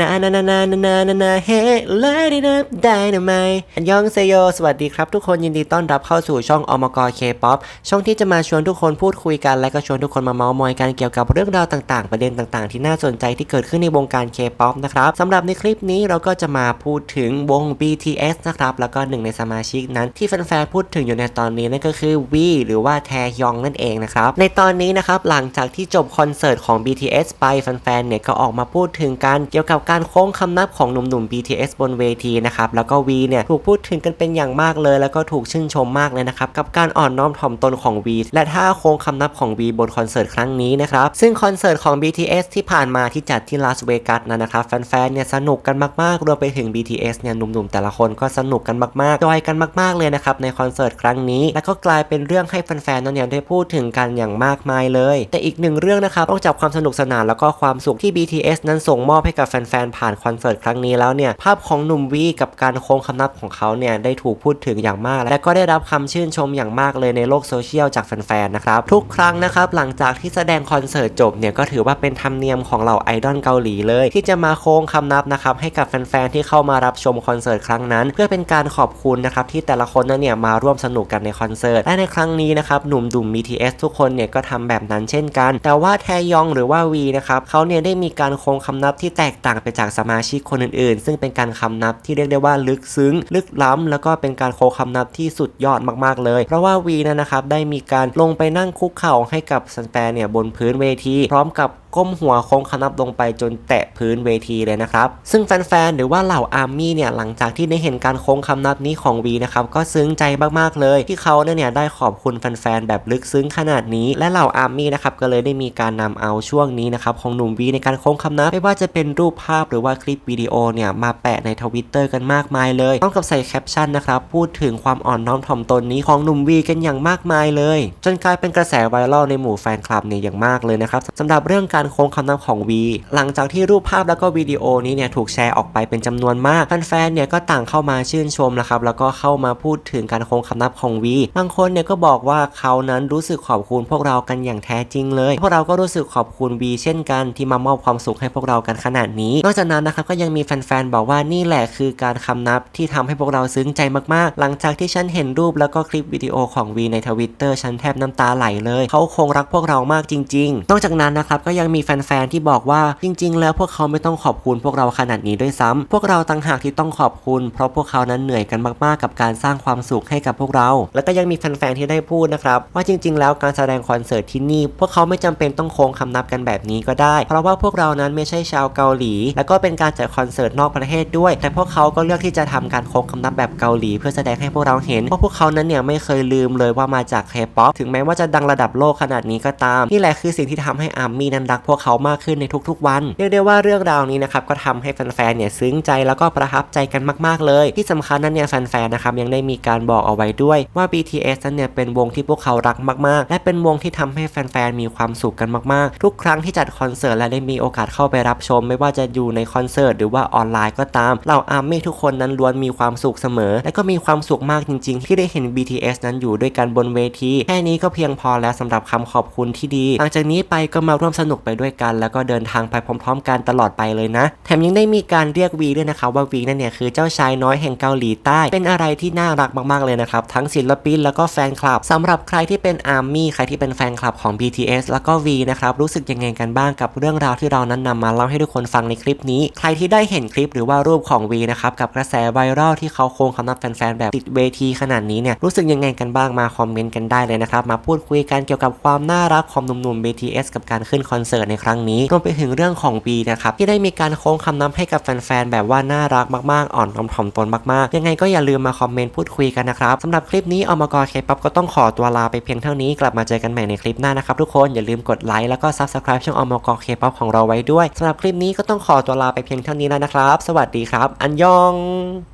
นานานานานานานานาเฮ้เลดี้นับได้ไหมอันยองเซโยสวัสดีครับทุกคนยินดีต้อนรับเข้าสู่ช่องอมกเคป๊อปช่องที่จะมาชวนทุกคนพูดคุยกัน และก็ชวนทุกคนมาเมาส์มอยกันเกี่ยวกับเรื่องราวต่างๆ ประเด็นต่างๆ ที่น่าสนใจที่เกิดขึ้นในวงการเคป๊อปนะครับสำหรับในคลิปนี้เราก็จะมาพูดถึงวง BTS นะครับแล้วก็หนึ่งในสมาชิกนั้นที่แฟนๆพูดถึงอยู่ในตอนนี้นั่นก็คือวีหรือว่าแทยองนั่นเองนะครับในตอนนี้นะครับหลังจากที่จบคอนเสิร์ตของ BTS ไปแฟนๆเนี่ยก็ออกมาพูดถึงกันเกี่ยวกับการโค้งคำนับของหนุ่มๆ BTS บนเวทีนะครับแล้วก็วีเนี่ยถูกพูดถึงกันเป็นอย่างมากเลย แล้วก็ถูกชื่นชมมากเลยนะครับกับการอ่อนน้อมถ่อมตนของวีและท่าโค้งคำนับของวีบนคอนเสิร์ตครั้งนี้นะครับซึ่งคอนเสิร์ตของ BTS ที่ผ่านมาที่จัดที่ลาสเวกัสนะนะครับแฟนๆเนี่ยสนุกกันมากๆรวมไปถึง BTS เนี่ยหนุ่มๆ แต่ละคนก็สนุกกันมากๆจอยกันมาก ๆเลยนะครับในคอนเสิร์ตครั้งนี้แล้วก็กลายเป็นเรื่องให้แฟนๆนั้นเนี่ยได้พูดถึงกันอย่างมากมายเลย แต่อีกหนึ่งเรื่องนะครับนอกจากความสนุกสนานแล้วก็ความสุขที่ BTS นั้นส่งมอบให้กับแฟนๆผ่านคอนเสิร์ตครั้งนี้แล้วเนี่ยภาพของหนุ่มวีกับการโค้งคำนับของเขาเนี่ยได้ถูกพูดถึงอย่างมาก และก็ได้รับคำชื่นชมอย่างมากเลยในโลกโซเชียลจากแฟนๆนะครับทุกครั้งนะครับหลังจากที่แสดงคอนเสิร์ตจบเนี่ยก็ถือว่าเป็นธรรมเนียมของเหล่าไอดอลเกาหลีเลย ที่จะมาโค้งคำนับนะครับให้กับแฟนๆที่เข้ามารับชมคอนเสิร์ตครั้งนั้น เพื่อเป็นการขอบคุณนะครับที่แต่ละคนนั้นเนี่ยมาร่วมสนุกกันในคอนเสิร์ตและในครั้งนี้นะครับหนุ่มดุม BTS ทุกคนเนี่ยก็ทำแบบนั้นเช่นกัน แต่ว่าแทยองหรือว่าวีนะครับเขาเนี่ยได้มีการโค้งคำนับที่แตกต่างไปจากสมาชิกคนอื่นๆ ซึ่งเป็นการคำนับที่เรียกได้ว่าลึกซึ้ง ลึกล้ำ แล้วก็เป็นการโคคำนับที่สุดยอดมากๆเลย เพราะว่าวีนั้นนะครับได้มีการลงไปนั่งคุกเข่าให้กับแฟนเนี่ยบนพื้นเวที พร้อมกับ ก้มหัวโค้งคำนับลงไปจนแตะพื้นเวทีเลยนะครับ ซึ่งแฟนๆ หรือว่าเหล่าอาร์มี่เนี่ยหลังจากที่ได้เห็นการโค้งคำนับนี้ของวีนะครับก็ซึ้งใจมากๆเลย ที่เขาเนี่ยได้ขอบคุณแฟนๆ แบบลึกซึ้งขนาดนี้ และเหล่าอาร์มี่นะครับก็เลยได้มีการนำเอาช่วงนี้นะครับของหนุ่มวีในการโค้งคำนับไม่ว่าจะเป็นรูปภาพหรือว่าคลิปวิดีโอเนี่ยมาแปะในทวิตเตอร์กันมากมายเลยพร้อมกับใส่แคปชั่นนะครับพูดถึงความอ่อนน้อมถ่อมตนนี้ของหนุ่มวีกันอย่างมากมายเลย จนกลายเป็นกระแสไวรัลในหมู่แฟนคลับเนี่ยอย่างมากเลยนะครับสำหรับเรื่องการโค้งคำนับของวีหลังจากที่รูปภาพแล้วก็วิดีโอนี้เนี่ยถูกแชร์ออกไปเป็นจำนวนมากแฟนๆเนี่ยก็ต่างเข้ามาชื่นชมนะครับแล้วก็เข้ามาพูดถึงการโค้งคำนับของวีบางคนเนี่ยก็บอกว่าเขานั้นรู้สึกขอบคุณพวกเรากันอย่างแท้จริงเลย พวกเราก็รู้สึกขอบคุณวีเช่นกันที่มามอบความสุขให้พวกเรากันขนาดนี้ นอกจากนั้นนะครับก็ยังมีแฟนๆบอกว่านี่แหละคือการคำนับที่ทำให้พวกเราซึ้งใจมากๆ หลังจากที่ฉันเห็นรูปแล้วก็คลิปวิดีโอของวีในทวิตเตอร์ฉันแทบน้ำตาไหลเลย เขาคงรักพวกเรามากจริง ๆ นอกจากนั้นนะครับก็ยังมีแฟนๆที่บอกว่าจริง ๆ แล้วพวกเขาไม่ต้องขอบคุณพวกเราขนาดนี้ด้วยซ้ำพวกเราต่างหากที่ต้องขอบคุณ เพราะพวกเขานั้นเหนื่อยกันมากๆ กับการสร้างความสุขให้กับพวกเรา แล้วก็ยังมีแฟนๆที่ได้พูดนะครับว่าจริง ๆ แล้วการแสดงคอนเสิร์ตที่นี่ พวกเขาไม่จำเป็นต้องโค้งคำนับกันแบบนี้ก็ได้ เพราะว่าพวกเรานั้นไม่ใช่ชาวเกาหลี แล้วก็เป็นการจัดคอนเสิร์ตนอกประเทศด้วย แต่พวกเขาก็เลือกที่จะทำการโค้งคำนับแบบเกาหลี เพื่อแสดงให้พวกเราเห็นว่าพวกเขานั้นเนี่ยไม่เคยลืมเลยว่ามาจากเคป๊อปถึงแม้ว่าจะดังระดับโลกขนาดนี้ก็ตามนี่แหละคือสิ่งที่ทำให้อาร์มี่นั้นรักพวกเขามากขึ้นในทุกๆวัน เรียกได้ว่าเรื่องราวนี้นะครับก็ทำให้แฟนๆเนี่ยซึ้งใจแล้วก็ประทับใจกันมากๆเลย ที่สำคัญนั้นเนี่ยแฟนๆนะครับยังได้มีการบอกเอาไว้ด้วยว่า BTS นั้นเนี่ยเป็นวงที่พวกเขารักมากๆ และเป็นวงที่ทำให้แฟนๆมีความสุขกันมากๆ ทุกครั้งที่จัดคอนเสิร์ตและได้มีโอกาสเข้าไปรับชม ไม่ว่าจะอยู่ในคอนเสิร์ตหรือว่าออนไลน์ก็ตามเหล่าอาร์มี่ทุกคนนั้นล้วนมีความสุขเสมอ และก็มีความสุขมากจริง ๆ ที่ได้เห็น BTS นั้นอยู่ด้วยกันบนเวทีแค่นี้ก็เพียงพอแล้วสำหรับคำขอบคุณที่ดีหลังจากนี้ไปก็มาร่วมสนุกไปด้วยกัน แล้วก็เดินทางไปพร้อม ๆ กันตลอดไปเลยนะ แถมยังได้มีการเรียกวีด้วยนะครับว่าวีนั่นเนี่ยคือเจ้าชายน้อยแห่งเกาหลีใต้ เป็นอะไรที่น่ารักมากๆเลยนะครับ ทั้งศิลปินแล้วก็แฟนคลับสำหรับใครที่เป็นอาร์มี่ใครที่เป็นแฟนคลับของ BTS แล้วก็ V นะครับรู้สึกยังไงกันบ้างกับเรื่องราวที่เรานั้นนำมาเล่าให้ทุกคนฟังในคลิปนี้ ใครที่ได้เห็นคลิปหรือว่ารูปของ V นะครับกับกระแสไวรัลที่เขาโค้งคำนับแฟนๆแบบติดเวทีขนาดนี้เนี่ยรู้สึกยังไงกันบ้างมาคอมเมนต์กันได้เลยนะครับมาพูดคุยกันเกี่ยวกับความน่ารักของหนุ่มๆ BTS กับการขึ้นคอนเสิร์ตในครั้งนี้รวมไปถึงเรื่องของ V นะครับที่ได้มีการโค้งคำนับให้กับแฟนๆแบบว่าน่ารักมากๆ อ่อนน้อมถ่อมตนมากๆ ยังไงก็อย่าลืมมาคอมเมนต์พูดคุยกันนะครับสำหรับคลิปนี้อมกรเคป๊อปก็ต้องขอตัวลาไปเพียงเท่านี้กลับมาเจอกันใหม่ในคลิปหน้านะครับทุกคนอย่าลืมกดไลค์แล้วก็ Subscribe ช่องอมกรเคป๊อปของเราไว้ด้วยสำหรับคลิปนี้ก็ต้องขอตัวลาไปเพียงเท่านี้แล้วนะครับ สวัสดีครับ อันยอง